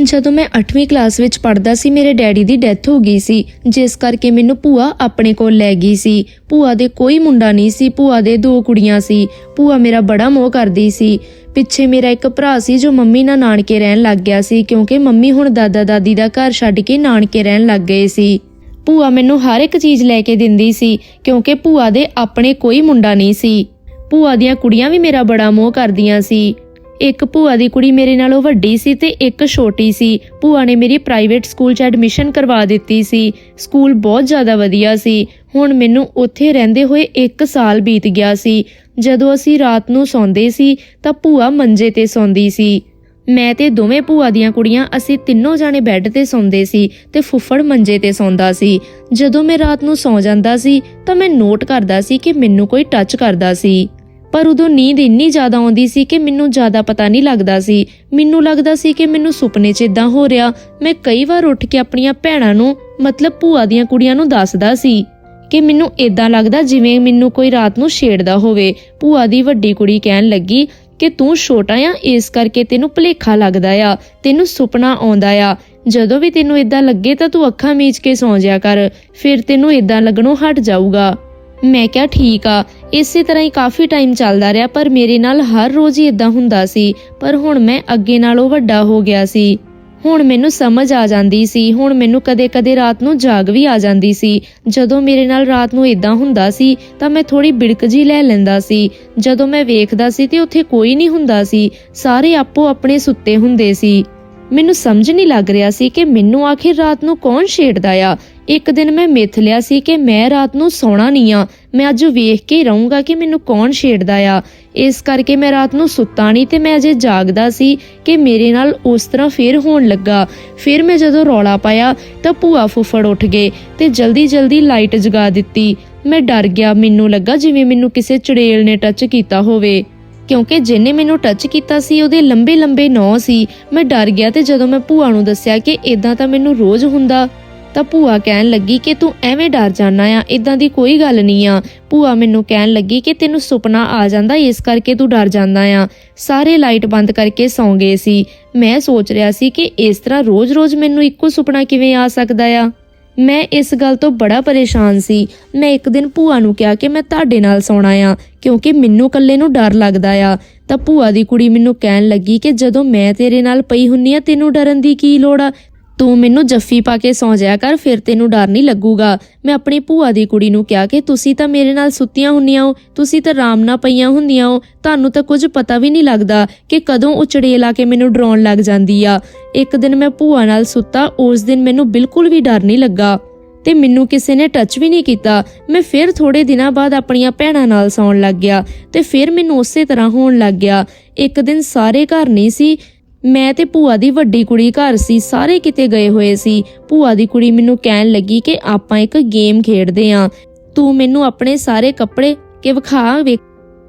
ਜਦੋਂ ਮੈਂ 8ਵੀਂ ਕਲਾਸ ਵਿੱਚ ਪੜ੍ਹਦਾ ਸੀ, ਮੇਰੇ ਡੈਡੀ ਦੀ ਡੈਥ ਹੋ ਗਈ ਸੀ, ਜਿਸ ਕਰਕੇ ਮੈਨੂੰ ਭੂਆ ਆਪਣੇ ਕੋਲ ਲੈ ਗਈ ਸੀ। ਭੂਆ ਦੇ ਕੋਈ ਮੁੰਡਾ ਨਹੀਂ ਸੀ, ਭੂਆ ਦੇ ਦੋ ਕੁੜੀਆਂ ਸੀ। ਭੂਆ ਮੇਰਾ ਬੜਾ ਮੋਹ ਕਰਦੀ ਸੀ। ਪਿੱਛੇ ਮੇਰਾ ਇੱਕ ਭਰਾ ਸੀ, ਜੋ ਮੰਮੀ ਨਾਲ ਨਾਨਕੇ ਰਹਿਣ ਲੱਗ ਗਿਆ ਸੀ, ਕਿਉਂਕਿ ਮੰਮੀ ਹੁਣ ਦਾਦਾ ਦਾਦੀ ਦਾ ਘਰ ਛੱਡ ਕੇ ਨਾਨਕੇ ਰਹਿਣ ਲੱਗ ਗਏ ਸੀ। ਭੂਆ ਮੈਨੂੰ ਹਰ ਇੱਕ ਚੀਜ਼ ਲੈ ਕੇ ਦਿੰਦੀ ਸੀ, ਕਿਉਂਕਿ ਭੂਆ ਦੇ ਆਪਣੇ ਕੋਈ ਮੁੰਡਾ ਨਹੀਂ ਸੀ। ਭੂਆ ਦੀਆਂ ਕੁੜੀਆਂ ਵੀ ਮੇਰਾ ਬੜਾ ਮੋਹ ਕਰਦੀਆਂ ਸੀ। ਇੱਕ ਭੂਆ ਦੀ ਕੁੜੀ ਮੇਰੇ ਨਾਲੋਂ ਵੱਡੀ ਸੀ ਤੇ ਇੱਕ ਛੋਟੀ ਸੀ। ਭੂਆ ਨੇ ਮੇਰੀ ਪ੍ਰਾਈਵੇਟ ਸਕੂਲ 'ਚ ਐਡਮਿਸ਼ਨ ਕਰਵਾ ਦਿੱਤੀ ਸੀ। ਸਕੂਲ ਬਹੁਤ ਜ਼ਿਆਦਾ ਵਧੀਆ ਸੀ। ਹੁਣ ਮੈਨੂੰ ਉੱਥੇ ਰਹਿੰਦੇ ਹੋਏ 1 ਸਾਲ ਬੀਤ ਗਿਆ ਸੀ। ਜਦੋਂ ਅਸੀਂ ਰਾਤ ਨੂੰ ਸੌਂਦੇ ਸੀ, ਤਾਂ ਭੂਆ ਮੰਜੇ ਤੇ ਸੌਂਦੀ ਸੀ। ਮੈਂ ਤੇ ਦੋਵੇਂ ਭੂਆ ਦੀਆਂ ਕੁੜੀਆਂ ਅਸੀਂ ਤਿੰਨੋਂ ਜਾਣੇ ਬੈੱਡ ਤੇ ਸੌਂਦੇ ਸੀ ਤੇ ਫੁੱਫੜ ਮੰਜੇ ਤੇ ਸੌਂਦਾ ਸੀ। ਜਦੋਂ ਮੈਂ ਰਾਤ ਨੂੰ ਸੌਂ ਜਾਂਦਾ ਸੀ, ਤਾਂ ਮੈਂ ਨੋਟ ਕਰਦਾ ਸੀ ਕਿ ਮੈਨੂੰ ਕੋਈ ਟੱਚ ਕਰਦਾ ਸੀ। ਪਰ ਉਦੋਂ ਨੀਂਦ ਇੰਨੀ ਜ਼ਿਆਦਾ ਆਉਂਦੀ ਸੀ ਕਿ ਮੈਨੂੰ ਜ਼ਿਆਦਾ ਪਤਾ ਨਹੀਂ ਲੱਗਦਾ ਸੀ। ਮੈਨੂੰ ਲੱਗਦਾ ਸੀ ਕਿ ਮੈਨੂੰ ਸੁਪਨੇ 'ਚ ਇਦਾਂ ਹੋ ਰਿਹਾ, ਮੈਂ ਕਈ ਵਾਰ ਉੱਠ ਕੇ ਆਪਣੀਆਂ ਭੈਣਾਂ ਨੂੰ, ਮਤਲਬ ਭੂਆ ਦੀਆਂ ਕੁੜੀਆਂ ਨੂੰ ਦੱਸਦਾ ਸੀ ਕਿ ਮੈਨੂੰ ਇਦਾਂ ਲੱਗਦਾ ਜਿਵੇਂ ਮੈਨੂੰ ਕੋਈ ਰਾਤ ਨੂੰ ਛੇੜਦਾ ਹੋਵੇ। ਭੂਆ ਦੀ ਵੱਡੀ ਕੁੜੀ ਕਹਿਣ ਲੱਗੀ ਕਿ ਤੂੰ ਛੋਟਾ ਆ, ਇਸ ਕਰਕੇ ਤੈਨੂੰ ਭੁਲੇਖਾ ਲੱਗਦਾ ਆ, ਤੈਨੂੰ ਸੁਪਨਾ ਆਉਂਦਾ ਆ। ਜਦੋਂ ਵੀ ਤੈਨੂੰ ਇਦਾਂ ਲੱਗੇ ਤਾਂ ਤੂੰ ਅੱਖਾਂ ਮੀਚ ਕੇ ਸੌਂ ਜਾ ਕਰ, ਫਿਰ ਤੈਨੂੰ ਇਦਾਂ ਲੱਗਣੋਂ ਹਟ ਜਾਊਗਾ। ਮੈਂ ਕਿਹਾ, ਠੀਕ ਆ। ਇਸੇ ਤਰ੍ਹਾਂ ਹੀ ਕਾਫੀ ਟਾਈਮ ਚੱਲਦਾ ਰਿਹਾ, ਪਰ ਮੇਰੇ ਨਾਲ ਹਰ ਰੋਜ਼ ਹੀ ਇਦਾਂ ਹੁੰਦਾ ਸੀ। ਪਰ ਹੁਣ ਮੈਂ ਅੱਗੇ ਨਾਲੋਂ ਵੱਡਾ ਹੋ ਗਿਆ ਸੀ। ਹੁਣ ਮੈਨੂੰ ਸਮਝ ਆ ਜਾਂਦੀ ਸੀ। ਹੁਣ ਮੈਨੂੰ ਕਦੇ-ਕਦੇ ਰਾਤ ਨੂੰ ਜਾਗ ਵੀ ਆ ਜਾਂਦੀ ਸੀ। ਜਦੋਂ ਮੇਰੇ ਨਾਲ ਰਾਤ ਨੂੰ ਇਦਾਂ ਹੁੰਦਾ ਸੀ, ਤਾਂ ਮੈਂ ਥੋੜੀ ਬਿੜਕ ਜੀ ਲੈ ਲੈਂਦਾ ਸੀ। ਜਦੋਂ ਮੈਂ ਵੇਖਦਾ ਸੀ ਤੇ ਉੱਥੇ ਕੋਈ ਨਹੀਂ ਹੁੰਦਾ ਸੀ। ਸਾਰੇ ਆਪੋ ਆਪਣੇ ਸੁੱਤੇ ਹੁੰਦੇ ਸੀ। ਮੈਨੂੰ ਸਮਝ ਨਹੀਂ ਲੱਗ ਰਿਹਾ ਸੀ ਕਿ ਮੈਨੂੰ ਆਖਿਰ ਰਾਤ ਨੂੰ ਕੌਣ ਛੇੜਦਾ ਆ। ਇੱਕ ਦਿਨ ਮੈਂ ਮਿੱਥ ਲਿਆ ਸੀ ਕਿ ਮੈਂ ਰਾਤ ਨੂੰ ਸੌਣਾ ਨਹੀਂ ਆ। ਮੈਂ ਅੱਜ ਵੇਖ ਕੇ ਹੀ ਰਹੂੰਗਾ ਕਿ ਮੈਨੂੰ ਕੌਣ ਛੇੜਦਾ ਆ। ਇਸ ਕਰਕੇ ਮੈਂ ਰਾਤ ਨੂੰ ਸੁੱਤਾ ਨਹੀਂ ਤੇ ਮੈਂ ਅਜੇ ਜਾਗਦਾ ਸੀ ਕਿ ਮੇਰੇ ਨਾਲ ਉਸ ਤਰ੍ਹਾਂ ਫੇਰ ਹੋਣ ਲੱਗਾ। ਫਿਰ ਮੈਂ ਜਦੋਂ ਰੌਲਾ ਪਾਇਆ ਤਾਂ ਭੂਆ ਫੁੱਫੜ ਉੱਠ ਗਏ ਤੇ ਜਲਦੀ ਜਲਦੀ ਲਾਈਟ ਜਗਾ ਦਿੱਤੀ। ਮੈਂ ਡਰ ਗਿਆ, ਮੈਨੂੰ ਲੱਗਾ ਜਿਵੇਂ ਮੈਨੂੰ ਕਿਸੇ ਚੜੇਲ ਨੇ ਟੱਚ ਕੀਤਾ ਹੋਵੇ। ਕਿਉਂਕਿ ਜਿਨੇ ਮੈਨੂੰ ਟੱਚ ਕੀਤਾ ਸੀ, ਉਹਦੇ ਲੰਬੇ ਲੰਬੇ ਨੌ ਸੀ। ਮੈਂ ਡਰ ਗਿਆ ਤੇ ਜਦੋਂ ਮੈਂ ਭੂਆ ਨੂੰ ਦੱਸਿਆ ਕਿ ਇਦਾਂ ਤਾਂ ਮੈਨੂੰ ਰੋਜ਼ ਹੁੰਦਾ ਤਾਂ ਭੂਆ ਕਹਿਣ ਲੱਗੀ ਕਿ ਤੂੰ ਐਵੇਂ ਡਰ ਜਾਣਾ ਆ ਇਦਾਂ ਦੀ ਕੋਈ ਗੱਲ ਨਹੀਂ ਆ। ਭੂਆ ਮੈਨੂੰ ਕਹਿਣ ਲੱਗੀ ਕਿ ਤੈਨੂੰ ਸੁਪਨਾ ਆ ਜਾਂਦਾ, ਇਸ ਕਰਕੇ ਤੂੰ ਡਰ ਜਾਂਦਾ ਆ। ਸਾਰੇ ਲਾਈਟ ਬੰਦ ਕਰਕੇ ਸੌਂ ਗਏ ਸੀ। ਮੈਂ ਸੋਚ ਰਿਹਾ ਸੀ ਕਿ ਇਸ ਤਰ੍ਹਾਂ ਰੋਜ਼-ਰੋਜ਼ ਮੈਨੂੰ ਇੱਕੋ ਸੁਪਨਾ ਕਿਵੇਂ ਆ ਸਕਦਾ ਆ। ਮੈਂ ਇਸ ਗੱਲ ਤੋਂ ਬੜਾ ਪਰੇਸ਼ਾਨ ਸੀ। ਮੈਂ ਇੱਕ ਦਿਨ ਭੂਆ ਨੂੰ ਕਿਹਾ ਕਿ ਮੈਂ ਤੁਹਾਡੇ ਨਾਲ ਸੌਣਾ ਆ, ਕਿਉਂਕਿ ਮੈਨੂੰ ਇਕੱਲੇ ਨੂੰ ਡਰ ਲੱਗਦਾ ਆ। ਤਾਂ ਭੂਆ ਦੀ ਕੁੜੀ ਮੈਨੂੰ ਕਹਿਣ ਲੱਗੀ ਕਿ ਜਦੋਂ ਮੈਂ ਤੇਰੇ ਨਾਲ ਪਈ ਹੁੰਨੀ ਆ, ਤੈਨੂੰ ਡਰਨ ਦੀ ਕੀ ਲੋੜ ਆ? ਤੂੰ ਮੈਨੂੰ ਜੱਫੀ ਪਾ ਕੇ ਸੌਂ ਜਾਇਆ ਕਰ, ਫਿਰ ਤੈਨੂੰ ਡਰ ਨਹੀਂ ਲੱਗੂਗਾ। ਮੈਂ ਆਪਣੀ ਭੂਆ ਦੀ ਕੁੜੀ ਨੂੰ ਕਿਹਾ ਕਿ ਤੁਸੀਂ ਤਾਂ ਮੇਰੇ ਨਾਲ ਸੁੱਤੀਆਂ ਹੁੰਨੀਆਂ ਹੋ, ਤੁਸੀਂ ਤਾਂ ਆਰਾਮ ਨਾਲ ਪਈਆਂ ਹੁੰਦੀਆਂ ਹੋ। ਤੁਹਾਨੂੰ ਤਾਂ ਕੁਝ ਪਤਾ ਵੀ ਨਹੀਂ ਲੱਗਦਾ ਕਿ ਕਦੋਂ ਉਹ ਚੜੇਲ ਆ ਕੇ ਮੈਨੂੰ ਡਰਾਉਣ ਲੱਗ ਜਾਂਦੀ ਆ। ਇੱਕ ਦਿਨ ਮੈਂ ਭੂਆ ਨਾਲ ਸੁੱਤਾ, ਉਸ ਦਿਨ ਮੈਨੂੰ ਬਿਲਕੁਲ ਵੀ ਡਰ ਨਹੀਂ ਲੱਗਾ। ਤੇ ਮੈਨੂੰ ਕਿਸੇ ਨੇ ਟੱਚ ਵੀ ਨਹੀਂ ਕੀਤਾ। ਮੈਂ ਫਿਰ ਥੋੜੇ ਦਿਨਾਂ ਬਾਅਦ ਆਪਣੀਆਂ ਭੈਣਾਂ ਨਾਲ ਸੌਣ ਲੱਗ ਗਿਆ ਤੇ ਫਿਰ ਮੈਨੂੰ ਉਸੇ ਤਰ੍ਹਾਂ ਹੋਣ ਲੱਗ ਗਿਆ। ਇੱਕ ਦਿਨ ਸਾਰੇ ਘਰ ਨਹੀਂ ਸੀ ਮੈਂ ਤੇ ਭੂਆ ਦੀ ਵੱਡੀ ਕੁੜੀ ਘਰ ਸੀ, ਸਾਰੇ ਕਿਤੇ ਗਏ ਹੋਏ ਸੀ। ਭੂਆ ਦੀ ਕੁੜੀ ਮੈਨੂੰ ਕਹਿਣ ਲੱਗੀ ਕਿ ਆਪਾਂ ਇੱਕ ਗੇਮ ਖੇਡਦੇ ਆਂ। ਤੂੰ ਮੈਨੂੰ ਆਪਣੇ ਸਾਰੇ ਕੱਪੜੇ ਕਿ ਵਿਖਾ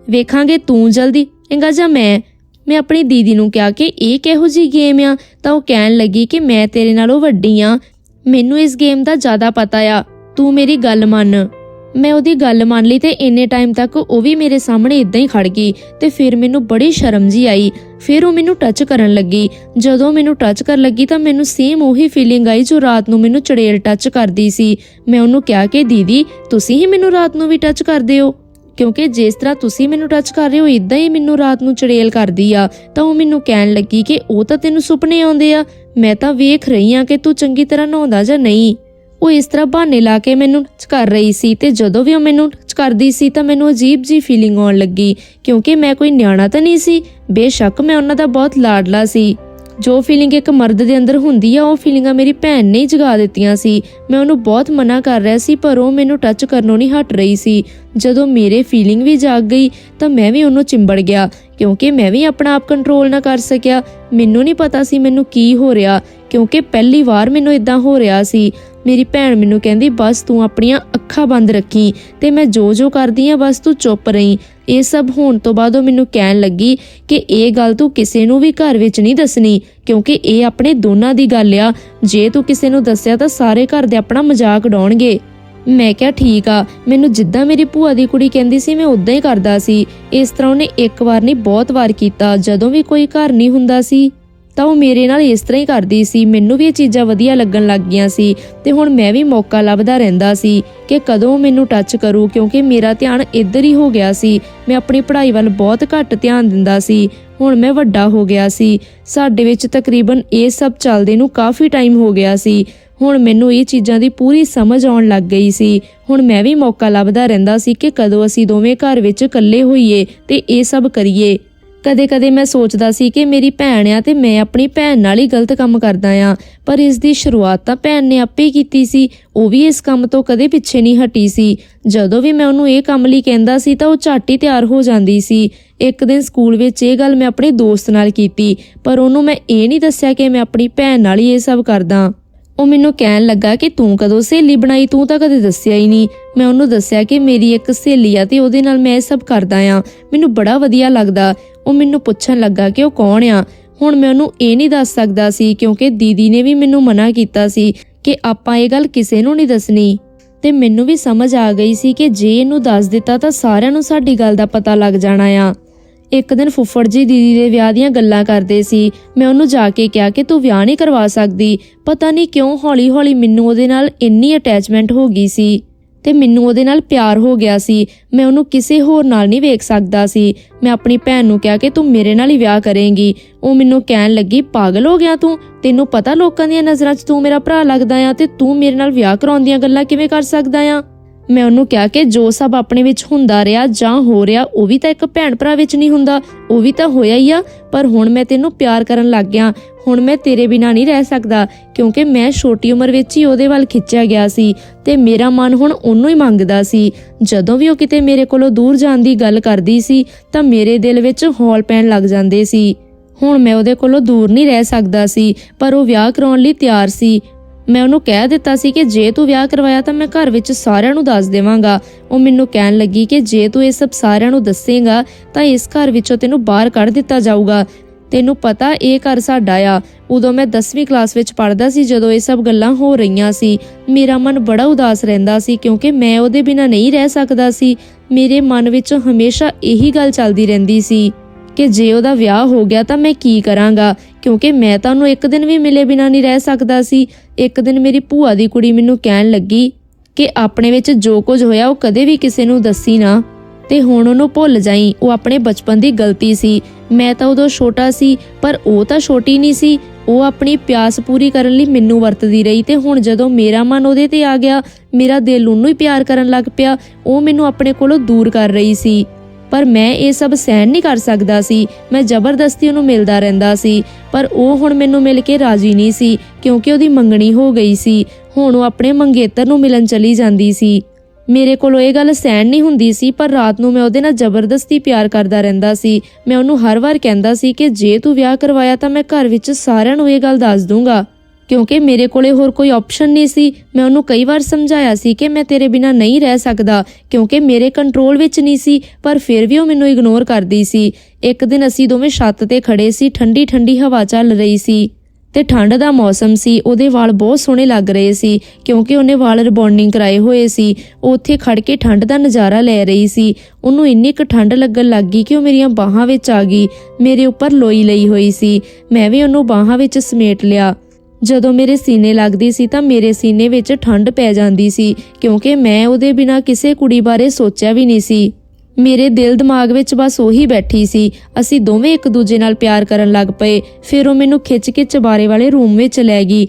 ਵੇਖਾਂਗੇ ਤੂੰ ਜਲਦੀ। ਚੰਗਾ ਜਾਂ ਮੈਂ ਮੈਂ ਆਪਣੀ ਦੀਦੀ ਨੂੰ ਕਿਹਾ ਕਿ ਇਹ ਕਿਹੋ ਜੀ ਗੇਮ ਆ? ਤਾਂ ਉਹ ਕਹਿਣ ਲੱਗੀ ਕਿ ਮੈਂ ਤੇਰੇ ਨਾਲੋਂ ਵੱਡੀ ਆ। ਮੈਨੂੰ ਇਸ ਗੇਮ ਦਾ ਜ਼ਿਆਦਾ ਪਤਾ ਆ। ਤੂੰ ਮੇਰੀ ਗੱਲ ਮੰਨ। ਮੈਂ ਉਹਦੀ ਗੱਲ ਮੰਨ ਲਈ ਤੇ ਇੰਨੇ ਟਾਈਮ ਤੱਕ ਉਹ ਵੀ ਮੇਰੇ ਸਾਹਮਣੇ ਇਦਾਂ ਹੀ ਖੜ ਗਈ ਤੇ ਫਿਰ ਮੈਨੂੰ ਬੜੀ ਸ਼ਰਮ ਜੀ ਆਈ। ਫਿਰ ਉਹ ਮੈਨੂੰ ਟੱਚ ਕਰਨ ਲੱਗੀ। ਜਦੋਂ ਮੈਨੂੰ ਟੱਚ ਕਰਨ ਲੱਗੀ ਤਾਂ ਮੈਨੂੰ ਸੇਮ ਉਹੀ ਫੀਲਿੰਗ ਆਈ ਜੋ ਰਾਤ ਨੂੰ ਮੈਨੂੰ ਚੜੇਲ ਟੱਚ ਕਰਦੀ ਸੀ। ਮੈਂ ਉਹਨੂੰ ਕਿਹਾ ਕਿ, ਦੀਦੀ, ਤੁਸੀਂ ਹੀ ਮੈਨੂੰ ਰਾਤ ਨੂੰ ਵੀ ਟੱਚ ਕਰਦੇ ਹੋ? ਕਿਉਂਕਿ ਜਿਸ ਤਰ੍ਹਾਂ ਤੁਸੀਂ ਮੈਨੂੰ ਟੱਚ ਕਰ ਰਹੇ ਹੋ ਇਦਾਂ ਹੀ ਮੈਨੂੰ ਰਾਤ ਨੂੰ ਚੜੇਲ ਕਰਦੀ ਆ। ਤਾਂ ਉਹ ਮੈਨੂੰ ਕਹਿਣ ਲੱਗੀ ਕਿ ਉਹ ਤਾਂ ਤੈਨੂੰ ਸੁਪਨੇ ਆਉਂਦੇ ਆ। ਮੈਂ ਤਾਂ ਵੇਖ ਰਹੀ ਆ ਕਿ ਤੂੰ ਚੰਗੀ ਤਰ੍ਹਾਂ ਨਹਾਉਂਦਾ ਜਾਂ ਨਹੀਂ। ਉਹ ਇਸ ਤਰ੍ਹਾਂ ਬਹਾਨੇ ਲਾ ਕੇ ਮੈਨੂੰ ਕਰ ਰਹੀ ਸੀ ਤੇ ਜਦੋਂ ਵੀ ਉਹ ਮੈਨੂੰ ਕਰਦੀ ਸੀ ਤਾਂ ਮੈਨੂੰ ਅਜੀਬ ਜੀ ਫੀਲਿੰਗ ਆਉਣ ਲੱਗੀ, ਕਿਉਂਕਿ ਮੈਂ ਕੋਈ ਨਿਆਣਾ ਤਾਂ ਨਹੀਂ ਸੀ। ਬੇਸ਼ੱਕ ਮੈਂ ਉਹਨਾਂ ਦਾ ਬਹੁਤ ਲਾਡਲਾ ਸੀ। ਜੋ ਫੀਲਿੰਗ ਇੱਕ ਮਰਦ ਦੇ ਅੰਦਰ ਹੁੰਦੀ ਆ, ਉਹ ਫੀਲਿੰਗਾਂ ਮੇਰੀ ਭੈਣ ਨੇ ਜਗਾ ਦਿੱਤੀਆਂ ਸੀ। ਮੈਂ ਉਹਨੂੰ ਬਹੁਤ ਮਨਾ ਕਰ ਰਿਹਾ ਸੀ, ਪਰ ਉਹ ਮੈਨੂੰ ਟੱਚ ਕਰਨੋਂ ਨਹੀਂ ਹਟ ਰਹੀ ਸੀ। ਜਦੋਂ ਮੇਰੇ ਫੀਲਿੰਗ ਵੀ ਜਾਗ ਗਈ, ਤਾਂ ਮੈਂ ਵੀ ਉਹਨੂੰ ਚਿੰਬੜ ਗਿਆ। ਕਿਉਂਕਿ ਮੈਂ ਵੀ ਆਪਣਾ ਆਪ ਕੰਟਰੋਲ ਨਾ ਕਰ ਸਕਿਆ। ਮੈਨੂੰ ਨਹੀਂ ਪਤਾ ਸੀ ਮੈਨੂੰ ਕੀ ਹੋ ਰਿਹਾ, ਕਿਉਂਕਿ ਪਹਿਲੀ ਵਾਰ ਮੈਨੂੰ ਇਦਾਂ ਹੋ ਰਿਹਾ ਸੀ। ਮੇਰੀ ਭੈਣ ਮੈਨੂੰ ਕਹਿੰਦੀ, ਬਸ ਤੂੰ ਆਪਣੀਆਂ ਅੱਖਾਂ ਬੰਦ ਰੱਖੀ ਤੇ ਮੈਂ ਜੋ ਜੋ ਕਰਦੀ ਆ, ਬਸ ਤੂੰ ਚੁੱਪ ਰਹੀ। ਇਹ ਸਭ ਹੋਣ ਤੋਂ ਬਾਅਦ ਉਹ ਮੈਨੂੰ ਕਹਿਣ ਲੱਗੀ ਕਿ ਇਹ ਗੱਲ ਤੂੰ ਕਿਸੇ ਨੂੰ ਵੀ ਘਰ ਵਿੱਚ ਨਹੀਂ ਦੱਸਣੀ, ਕਿਉਂਕਿ ਇਹ ਆਪਣੇ ਦੋਨਾਂ ਦੀ ਗੱਲ ਆ। ਜੇ ਤੂੰ ਕਿਸੇ ਨੂੰ ਦੱਸਿਆ ਤਾਂ ਸਾਰੇ ਘਰ ਦੇ ਆਪਣਾ ਮਜ਼ਾਕ ਉਡਾਉਣਗੇ। ਮੈਂ ਕਿਹਾ, ਠੀਕ ਆ। ਮੈਨੂੰ ਜਿੱਦਾਂ ਮੇਰੀ ਭੂਆ ਦੀ ਕੁੜੀ ਕਹਿੰਦੀ ਸੀ, ਮੈਂ ਉਦਾਂ ਹੀ ਕਰਦਾ ਸੀ। ਇਸ ਤਰ੍ਹਾਂ ਉਹਨੇ ਇੱਕ ਵਾਰ ਨਹੀਂ, ਬਹੁਤ ਵਾਰ ਕੀਤਾ। ਜਦੋਂ ਵੀ ਕੋਈ ਘਰ ਨਹੀਂ ਹੁੰਦਾ ਸੀ, ਤਾਂ ਉਹ ਮੇਰੇ ਨਾਲ ਇਸ ਤਰ੍ਹਾਂ ਹੀ ਕਰਦੀ ਸੀ। ਮੈਨੂੰ ਵੀ ਇਹ ਚੀਜ਼ਾਂ ਵਧੀਆ ਲੱਗਣ ਲੱਗ ਗਈਆਂ ਸੀ ਤੇ ਹੁਣ ਮੈਂ ਵੀ ਮੌਕਾ ਲੱਭਦਾ ਰਹਿੰਦਾ ਸੀ ਕਿ ਕਦੋਂ ਮੈਨੂੰ ਟੱਚ ਕਰੂ, ਕਿਉਂਕਿ ਮੇਰਾ ਧਿਆਨ ਇੱਧਰ ਹੀ ਹੋ ਗਿਆ ਸੀ। ਮੈਂ ਆਪਣੀ ਪੜ੍ਹਾਈ ਵੱਲ ਬਹੁਤ ਘੱਟ ਧਿਆਨ ਦਿੰਦਾ ਸੀ। ਹੁਣ ਮੈਂ ਵੱਡਾ ਹੋ ਗਿਆ ਸੀ। ਸਾਡੇ ਵਿੱਚ ਤਕਰੀਬਨ ਇਹ ਸਭ ਚੱਲਦੇ ਨੂੰ ਕਾਫੀ ਟਾਈਮ ਹੋ ਗਿਆ ਸੀ। ਹੁਣ ਮੈਨੂੰ ਇਹ ਚੀਜ਼ਾਂ ਦੀ ਪੂਰੀ ਸਮਝ ਆਉਣ ਲੱਗ ਗਈ ਸੀ। ਹੁਣ ਮੈਂ ਵੀ ਮੌਕਾ ਲੱਭਦਾ ਰਹਿੰਦਾ ਸੀ ਕਿ ਕਦੋਂ ਅਸੀਂ ਦੋਵੇਂ ਘਰ ਵਿੱਚ ਇਕੱਲੇ ਹੋਈਏ ਤੇ ਇਹ ਸਭ ਕਰੀਏ। ਕਦੇ-ਕਦੇ ਮੈਂ ਸੋਚਦਾ ਸੀ ਕਿ ਮੇਰੀ ਭੈਣ ਆ ਤੇ ਮੈਂ ਆਪਣੀ ਭੈਣ ਨਾਲ ਹੀ ਗਲਤ ਕੰਮ ਕਰਦਾ ਆ, ਪਰ ਇਸ ਦੀ ਸ਼ੁਰੂਆਤ ਤਾਂ ਭੈਣ ਨੇ ਆਪੇ ਹੀ ਕੀਤੀ ਸੀ, ਉਹ ਵੀ ਇਸ ਕੰਮ ਤੋਂ ਕਦੇ ਪਿੱਛੇ ਨਹੀਂ ਹਟੀ ਸੀ। ਜਦੋਂ ਵੀ ਮੈਂ ਉਹਨੂੰ ਇਹ ਕੰਮ ਲਈ ਕਹਿੰਦਾ ਸੀ ਤਾਂ ਉਹ ਝੱਟ ਹੀ ਤਿਆਰ ਹੋ ਜਾਂਦੀ ਸੀ। ਇੱਕ ਦਿਨ ਸਕੂਲ ਵਿੱਚ ਇਹ ਗੱਲ ਮੈਂ ਆਪਣੇ ਦੋਸਤ ਨਾਲ ਕੀਤੀ, ਪਰ ਉਹਨੂੰ ਮੈਂ ਇਹ ਨਹੀਂ ਦੱਸਿਆ ਕਿ ਮੈਂ ਆਪਣੀ ਭੈਣ ਨਾਲ ਹੀ ਇਹ ਸਭ ਕਰਦਾ। ਉਹ ਮੈਨੂੰ ਕਹਿਣ ਲੱਗਾ ਕਿ ਤੂੰ ਕਦੋਂ ਸਹੇਲੀ ਬਣਾਈ, ਤੂੰ ਤਾਂ ਕਦੇ ਦੱਸਿਆ ਹੀ ਨਹੀਂ। ਮੈਂ ਉਹਨੂੰ ਦੱਸਿਆ ਕਿ ਮੇਰੀ ਇੱਕ ਸਹੇਲੀ ਆ ਤੇ ਉਹਦੇ ਨਾਲ ਮੈਂ ਇਹ ਸਭ ਕਰਦਾ ਆ। ਮੈਨੂੰ ਬੜਾ ਵਧੀਆ ਲੱਗਦਾ। ਉਹ ਮੈਨੂੰ ਪੁੱਛਣ ਲੱਗਾ ਕਿ ਉਹ ਕੌਣ ਆ? ਹੁਣ ਮੈਂ ਉਹਨੂੰ ਇਹ ਨਹੀਂ ਦੱਸ ਸਕਦਾ ਸੀ, ਕਿਉਂਕਿ ਦੀਦੀ ਨੇ ਵੀ ਮੈਨੂੰ ਮਨਾ ਕੀਤਾ ਸੀ ਕਿ ਆਪਾਂ ਇਹ ਗੱਲ ਕਿਸੇ ਨੂੰ ਨਹੀਂ ਦੱਸਣੀ। ਤੇ ਮੈਨੂੰ ਵੀ ਸਮਝ ਆ ਗਈ ਸੀ ਕਿ ਜੇ ਇਹਨੂੰ ਦੱਸ ਦਿੱਤਾ ਤਾਂ ਸਾਰਿਆਂ ਨੂੰ ਸਾਡੀ ਗੱਲ ਦਾ ਪਤਾ ਲੱਗ ਜਾਣਾ ਆ। ਇੱਕ ਦਿਨ ਫੁੱਫੜ ਜੀ ਦੀਦੀ ਦੇ ਵਿਆਹ ਦੀਆਂ ਗੱਲਾਂ ਕਰਦੇ ਸੀ। ਮੈਂ ਉਹਨੂੰ ਜਾ ਕੇ ਕਿਹਾ ਕਿ ਤੂੰ ਵਿਆਹ ਨਹੀਂ ਕਰਵਾ ਸਕਦੀ। ਪਤਾ ਨਹੀਂ ਕਿਉਂ ਹੌਲੀ-ਹੌਲੀ ਮੈਨੂੰ ਉਹਦੇ ਨਾਲ ਇੰਨੀ ਅਟੈਚਮੈਂਟ ਹੋ ਗਈ ਸੀ ਤੇ ਮੈਨੂੰ ਉਹਦੇ ਨਾਲ ਪਿਆਰ ਹੋ ਗਿਆ ਸੀ। ਮੈਂ ਉਹਨੂੰ ਕਿਸੇ ਹੋਰ ਨਾਲ ਨਹੀਂ ਵੇਖ ਸਕਦਾ ਸੀ। ਮੈਂ ਆਪਣੀ ਭੈਣ ਨੂੰ ਕਿਹਾ ਕਿ ਤੂੰ ਮੇਰੇ ਨਾਲ ਹੀ ਵਿਆਹ ਕਰੇਂਗੀ। ਉਹ ਮੈਨੂੰ ਕਹਿਣ ਲੱਗੀ, ਪਾਗਲ ਹੋ ਗਿਆ ਤੂੰ? ਤੈਨੂੰ ਪਤਾ ਲੋਕਾਂ ਦੀਆਂ ਨਜ਼ਰਾਂ 'ਚ ਤੂੰ ਮੇਰਾ ਭਰਾ ਲੱਗਦਾ ਆ ਤੇ ਤੂੰ ਮੇਰੇ ਨਾਲ ਵਿਆਹ ਕਰਾਉਣ ਦੀਆਂ ਗੱਲਾਂ ਕਿਵੇਂ ਕਰ ਸਕਦਾ ਆ? ਮੈਂ ਉਹਨੂੰ ਕਿਹਾ ਕਿ ਜੋ ਸਭ ਆਪਣੇ ਵਿੱਚ ਹੁੰਦਾ ਰਿਹਾ, ਜਾਂ ਹੋ ਰਿਹਾ, ਉਹ ਵੀ ਤਾਂ ਇੱਕ ਭੈਣ ਭਰਾ ਵਿੱਚ ਨਹੀਂ ਹੁੰਦਾ। ਉਹ ਵੀ ਤਾਂ ਹੋਇਆ ਹੀ ਆ, ਪਰ ਹੁਣ ਮੈਂ ਤੈਨੂੰ ਪਿਆਰ ਕਰਨ ਲੱਗ ਗਿਆ। ਹੁਣ ਮੈਂ ਤੇਰੇ ਬਿਨਾ ਨਹੀਂ ਰਹਿ ਸਕਦਾ, ਕਿਉਂਕਿ ਮੈਂ ਛੋਟੀ ਉਮਰ ਵਿੱਚ ਹੀ ਉਹਦੇ ਵੱਲ ਖਿੱਚਿਆ ਗਿਆ ਸੀ ਤੇ ਮੇਰਾ ਮਨ ਹੁਣ ਉਹਨੂੰ ਹੀ ਮੰਗਦਾ ਸੀ। ਜਦੋਂ ਵੀ ਉਹ ਕਿਤੇ ਮੇਰੇ ਕੋਲੋਂ ਦੂਰ ਜਾਣ ਦੀ ਗੱਲ ਕਰਦੀ ਸੀ, ਤਾਂ ਮੇਰੇ ਦਿਲ ਵਿੱਚ ਹੌਲ ਪੈਣ ਲੱਗ ਜਾਂਦੇ ਸੀ। ਹੁਣ ਮੈਂ ਉਹਦੇ ਕੋਲੋਂ ਦੂਰ ਨਹੀਂ ਰਹਿ ਸਕਦਾ ਸੀ, ਪਰ ਉਹ ਵਿਆਹ ਕਰਾਉਣ ਲਈ ਤਿਆਰ ਸੀ। ਮੈਂ ਉਹਨੂੰ ਕਹਿ ਦਿੱਤਾ ਸੀ ਕਿ ਜੇ ਤੂੰ ਵਿਆਹ ਕਰਵਾਇਆ ਤਾਂ ਮੈਂ ਘਰ ਵਿੱਚ ਸਾਰਿਆਂ ਨੂੰ ਦੱਸ ਦੇਵਾਂਗਾ। ਉਹ ਮੈਨੂੰ ਕਹਿਣ ਲੱਗੀ ਕਿ ਜੇ ਤੂੰ ਇਹ ਸਭ ਸਾਰਿਆਂ ਨੂੰ ਦੱਸੇਂਗਾ ਤਾਂ ਇਸ ਘਰ ਵਿੱਚੋਂ ਤੈਨੂੰ ਬਾਹਰ ਕੱਢ ਦਿੱਤਾ ਜਾਊਗਾ। ਤੈਨੂੰ ਪਤਾ ਇਹ ਘਰ ਸਾਡਾ ਆ। ਉਦੋਂ ਮੈਂ 10ਵੀਂ ਕਲਾਸ ਵਿੱਚ ਪੜ੍ਹਦਾ ਸੀ ਜਦੋਂ ਇਹ ਸਭ ਗੱਲਾਂ ਹੋ ਰਹੀਆਂ ਸੀ। ਮੇਰਾ ਮਨ ਬੜਾ ਉਦਾਸ ਰਹਿੰਦਾ ਸੀ ਕਿਉਂਕਿ ਮੈਂ ਉਹਦੇ ਬਿਨਾਂ ਨਹੀਂ ਰਹਿ ਸਕਦਾ ਸੀ। ਮੇਰੇ ਮਨ ਵਿੱਚ ਹਮੇਸ਼ਾ ਇਹੀ ਗੱਲ ਚੱਲਦੀ ਰਹਿੰਦੀ ਸੀ ਕਿ ਜੇ ਉਹਦਾ ਵਿਆਹ ਹੋ ਗਿਆ ਤਾਂ ਮੈਂ ਕੀ ਕਰਾਂਗਾ? ਕਿਉਂਕਿ ਮੈਂ ਤਾਂ ਉਹਨੂੰ ਇੱਕ ਦਿਨ ਵੀ ਮਿਲੇ ਬਿਨਾ ਨਹੀਂ ਰਹਿ ਸਕਦਾ ਸੀ। ਇੱਕ ਦਿਨ ਮੇਰੀ ਭੂਆ ਦੀ ਕੁੜੀ ਮੈਨੂੰ ਕਹਿਣ ਲੱਗੀ ਕਿ ਆਪਣੇ ਵਿੱਚ ਜੋ ਕੁਝ ਹੋਇਆ ਉਹ ਕਦੇ ਵੀ ਕਿਸੇ ਨੂੰ ਦੱਸੀ ਨਾ। ਤੇ ਹੁਣ ਉਹਨੂੰ ਭੁੱਲ ਜਾਈ, ਉਹ ਆਪਣੇ ਬਚਪਨ ਦੀ ਗਲਤੀ ਸੀ। ਮੈਂ ਤਾਂ ਉਦੋਂ ਛੋਟਾ ਸੀ, ਪਰ ਉਹ ਤਾਂ ਛੋਟੀ ਨਹੀਂ ਸੀ। ਉਹ ਆਪਣੀ ਪਿਆਸ ਪੂਰੀ ਕਰਨ ਲਈ ਮੈਨੂੰ ਵਰਤਦੀ ਰਹੀ ਤੇ ਹੁਣ ਜਦੋਂ ਮੇਰਾ ਮਨ ਉਹਦੇ ਤੇ ਆ ਗਿਆ, ਮੇਰਾ ਦਿਲ ਉਹਨੂੰ ਹੀ ਪਿਆਰ ਕਰਨ ਲੱਗ ਪਿਆ, ਉਹ ਮੈਨੂੰ ਆਪਣੇ ਕੋਲੋਂ ਦੂਰ ਕਰ ਰਹੀ ਸੀ। ਪਰ ਮੈਂ ਇਹ ਸਭ ਸਹਿਣ ਨਹੀਂ ਕਰ ਸਕਦਾ ਸੀ। ਮੈਂ ਜ਼ਬਰਦਸਤੀ ਉਹਨੂੰ ਮਿਲਦਾ ਰਹਿੰਦਾ ਸੀ। ਪਰ ਉਹ ਹੁਣ ਮੈਨੂੰ ਮਿਲ ਕੇ ਰਾਜੀ ਨਹੀਂ ਸੀ, ਕਿਉਂਕਿ ਉਹਦੀ ਮੰਗਣੀ ਹੋ ਗਈ ਸੀ। ਹੁਣ ਉਹ ਆਪਣੇ ਮੰਗੇਤਰ ਨੂੰ ਮਿਲਣ ਚਲੀ ਜਾਂਦੀ ਸੀ। ਮੇਰੇ ਕੋਲੋਂ ਇਹ ਗੱਲ ਸਹਿਣ ਨਹੀਂ ਹੁੰਦੀ ਸੀ, ਪਰ ਰਾਤ ਨੂੰ ਮੈਂ ਉਹਦੇ ਨਾਲ ਜ਼ਬਰਦਸਤੀ ਪਿਆਰ ਕਰਦਾ ਰਹਿੰਦਾ ਸੀ। ਮੈਂ ਉਹਨੂੰ ਹਰ ਵਾਰ ਕਹਿੰਦਾ ਸੀ ਕਿ ਜੇ ਤੂੰ ਵਿਆਹ ਕਰਵਾਇਆ ਤਾਂ ਮੈਂ ਘਰ ਵਿੱਚ ਸਾਰਿਆਂ ਨੂੰ ਇਹ ਗੱਲ ਦੱਸ ਦੂੰਗਾ। ਕਿਉਂਕਿ ਮੇਰੇ ਕੋਲੇ ਹੋਰ ਕੋਈ ਆਪਸ਼ਨ ਨਹੀਂ ਸੀ। ਮੈਂ ਉਹਨੂੰ ਕਈ ਵਾਰ ਸਮਝਾਇਆ ਸੀ ਕਿ ਮੈਂ ਤੇਰੇ ਬਿਨਾ ਨਹੀਂ ਰਹਿ ਸਕਦਾ, ਕਿਉਂਕਿ ਮੇਰੇ ਕੰਟਰੋਲ ਵਿੱਚ ਨਹੀਂ ਸੀ, ਪਰ ਫਿਰ ਵੀ ਉਹ ਮੈਨੂੰ ਇਗਨੋਰ ਕਰਦੀ ਸੀ। ਇੱਕ ਦਿਨ ਅਸੀਂ ਦੋਵੇਂ ਛੱਤ ਤੇ ਖੜੇ ਸੀ ਠੰਡੀ ਠੰਡੀ ਹਵਾ ਚੱਲ ਰਹੀ ਸੀ ਤੇ ਠੰਡ ਦਾ ਮੌਸਮ ਸੀ, ਉਹਦੇ ਵਾਲ ਬਹੁਤ ਸੋਹਣੇ ਲੱਗ ਰਹੇ ਸੀ, ਕਿਉਂਕਿ ਉਹਨੇ ਵਾਲ ਰਿਬੌਂਡਿੰਗ ਕਰਾਏ ਹੋਏ ਸੀ। ਉਹ ਉੱਥੇ ਖੜ ਕੇ ਠੰਡ ਦਾ ਨਜ਼ਾਰਾ ਲੈ ਰਹੀ ਸੀ। ਉਹਨੂੰ ਇੰਨੀ ਕੁ ਠੰਡ ਲੱਗਣ ਲੱਗ ਗਈ ਕਿ ਉਹ ਮੇਰੀਆਂ ਬਾਹਾਂ ਵਿੱਚ ਆ ਗਈ, ਮੇਰੇ ਉੱਪਰ ਲੋਈ ਲਈ ਹੋਈ ਸੀ। ਮੈਂ ਵੀ ਉਹਨੂੰ ਬਾਹਾਂ ਵਿੱਚ ਸਮੇਟ ਲਿਆ। ਜਦੋਂ ਮੇਰੇ ਸੀਨੇ ਲੱਗਦੀ ਸੀ ਤਾਂ ਮੇਰੇ ਸੀਨੇ ਵਿੱਚ ਠੰਡ ਪੈ ਜਾਂਦੀ ਸੀ, ਕਿਉਂਕਿ ਮੈਂ ਉਹਦੇ ਬਿਨਾ ਕਿਸੇ ਕੁੜੀ ਬਾਰੇ ਸੋਚਿਆ ਵੀ ਨਹੀਂ ਸੀ। ਮੇਰੇ ਦਿਲ ਦਿਮਾਗ ਵਿੱਚ ਬਸ ਉਹੀ ਬੈਠੀ ਸੀ। ਅਸੀਂ ਦੋਵੇਂ ਇੱਕ ਦੂਜੇ ਨਾਲ ਪਿਆਰ ਕਰਨ ਲੱਗ ਪਏ। ਫਿਰ ਉਹ ਮੈਨੂੰ ਖਿੱਚ ਕੇ ਚਬਾਰੇ ਵਾਲੇ ਰੂਮ ਵਿੱਚ ਲੈ ਗਈ।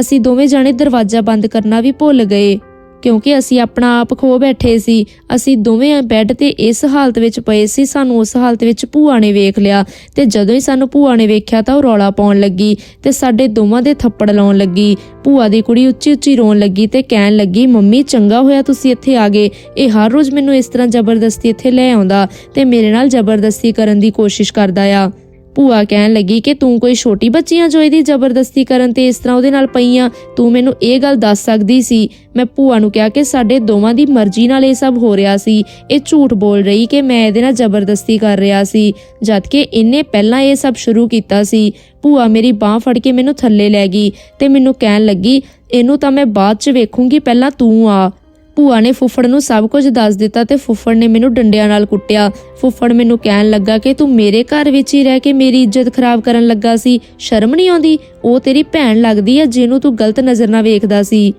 ਅਸੀਂ ਦੋਵੇਂ ਜਾਣੇ ਦਰਵਾਜ਼ਾ ਬੰਦ ਕਰਨਾ ਵੀ ਭੁੱਲ ਗਏ। ਕਿਉਂਕਿ ਅਸੀਂ ਆਪਣਾ ਆਪ ਖੋ ਬੈਠੇ ਸੀ। ਅਸੀਂ ਦੋਵੇਂ ਬੈੱਡ ਤੇ ਇਸ ਹਾਲਤ ਵਿੱਚ ਪਏ ਸੀ। ਸਾਨੂੰ ਉਸ ਹਾਲਤ ਵਿੱਚ ਭੂਆ ਨੇ ਵੇਖ ਲਿਆ ਤੇ ਜਦੋਂ ਹੀ ਸਾਨੂੰ ਭੂਆ ਨੇ ਵੇਖਿਆ ਤਾਂ ਉਹ ਰੌਲਾ ਪਾਉਣ ਲੱਗੀ ਤੇ ਸਾਡੇ ਦੋਵਾਂ ਦੇ ਥੱਪੜ ਲਾਉਣ ਲੱਗੀ। ਭੂਆ ਦੀ ਕੁੜੀ ਉੱਚੀ ਉੱਚੀ ਰੋਣ ਲੱਗੀ ਤੇ ਕਹਿਣ ਲੱਗੀ, ਮੰਮੀ, ਚੰਗਾ ਹੋਇਆ ਤੁਸੀਂ ਇੱਥੇ ਆ ਗਏ। ਇਹ ਹਰ ਰੋਜ਼ ਮੈਨੂੰ ਇਸ ਤਰ੍ਹਾਂ ਜ਼ਬਰਦਸਤੀ ਇੱਥੇ ਲੈ ਆਉਂਦਾ ਤੇ ਮੇਰੇ ਨਾਲ ਜ਼ਬਰਦਸਤੀ ਕਰਨ ਦੀ ਕੋਸ਼ਿਸ਼ ਕਰਦਾ ਆ। ਭੂਆ ਕਹਿਣ ਲੱਗੀ ਕਿ ਤੂੰ ਕੋਈ ਛੋਟੀ ਬੱਚੀਆਂ ਜੋ ਇਹਦੀ ਜ਼ਬਰਦਸਤੀ ਕਰਨ ਤੇ ਇਸ ਤਰ੍ਹਾਂ ਉਹਦੇ ਨਾਲ ਪਈ ਆ। ਤੂੰ ਮੈਨੂੰ ਇਹ ਗੱਲ ਦੱਸ ਸਕਦੀ ਸੀ। ਮੈਂ ਭੂਆ ਨੂੰ ਕਿਹਾ ਕਿ ਸਾਡੇ ਦੋਵਾਂ ਦੀ ਮਰਜ਼ੀ ਨਾਲ ਇਹ ਸਭ ਹੋ ਰਿਹਾ ਸੀ। ਇਹ ਝੂਠ ਬੋਲ ਰਹੀ ਕਿ ਮੈਂ ਇਹਦੇ ਨਾਲ ਜ਼ਬਰਦਸਤੀ ਕਰ ਰਿਹਾ ਸੀ, ਜਦਕਿ ਇਹਨੇ ਪਹਿਲਾਂ ਇਹ ਸਭ ਸ਼ੁਰੂ ਕੀਤਾ ਸੀ। ਭੂਆ ਮੇਰੀ ਬਾਹ ਫੜ ਕੇ ਮੈਨੂੰ ਥੱਲੇ ਲੈ ਗਈ ਤੇ ਮੈਨੂੰ ਕਹਿਣ ਲੱਗੀ, ਇਹਨੂੰ ਤਾਂ ਮੈਂ ਬਾਅਦ ਚ ਵੇਖੂੰਗੀ, ਪਹਿਲਾਂ ਤੂੰ ਆ। ਭੂਆ ਨੇ ਫੁੱਫੜ ਨੂੰ ਸਭ ਕੁਝ ਦੱਸ ਦਿੱਤਾ ਤੇ ਫੁੱਫੜ ਨੇ ਮੈਨੂੰ ਡੰਡਿਆਂ ਨਾਲ ਕੁੱਟਿਆ। ਫੁੱਫੜ ਮੈਨੂੰ ਕਹਿਣ ਲੱਗਾ ਕਿ ਤੂੰ ਮੇਰੇ ਘਰ ਵਿੱਚ ਹੀ ਰਹਿ ਕੇ ਮੇਰੀ ਇੱਜ਼ਤ ਖਰਾਬ ਕਰਨ ਲੱਗਾ ਸੀ। ਸ਼ਰਮ ਨਹੀਂ ਆਉਂਦੀ? ਉਹ ਤੇਰੀ ਭੈਣ ਲੱਗਦੀ ਹੈ ਜਿਹਨੂੰ ਤੂੰ ਗਲਤ ਨਜ਼ਰ ਨਾਲ ਵੇਖਦਾ ਸੀ।